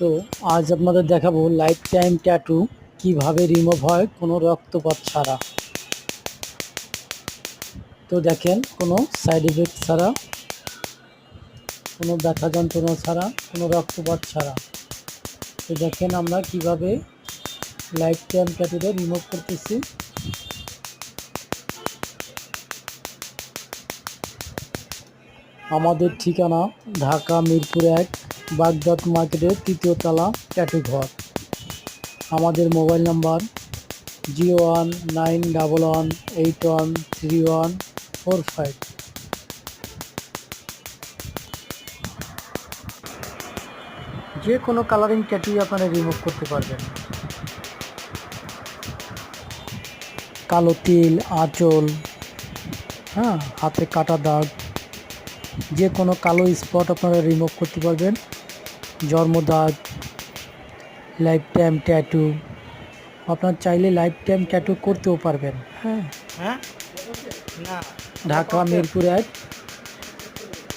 তো আজ আপনাদের দেখাবো লাইফ টাইম ট্যাটু কীভাবে রিমুভ হয় কোনো রক্তপাত ছাড়া। তো দেখেন, কোনো সাইড এফেক্ট ছাড়া, কোনো ব্যথা যন্ত্রণা ছাড়া, কোনো রক্তপাত ছাড়া। তো দেখেন আমরা কীভাবে লাইফ টাইম ট্যাটুটা রিমুভ করতেছি। আমাদের ঠিকানা ঢাকা মিরপুর এক বাগদাদ মার্কেটের তৃতীয় তালা ট্যাটু ঘর। আমাদের mobile number zero one nine double one eight one three one four five. যে কোনো কালারিং ট্যাটুই আপনারা রিমুভ করতে পারবেন। কালো তিল, আঁচল হ্যাঁ হাতে কাটা দাগ যে কোনো কালো স্পট আপনারা রিমুভ করতে পারবেন। জন্মদাগ লাইফ টাইম ট্যাটু আপনার চাইলে লাইফ টাইম ট্যাটু করতেও পারবেন। হ্যাঁ। হ্যাঁ? না। ঢাকা মিরপুর এক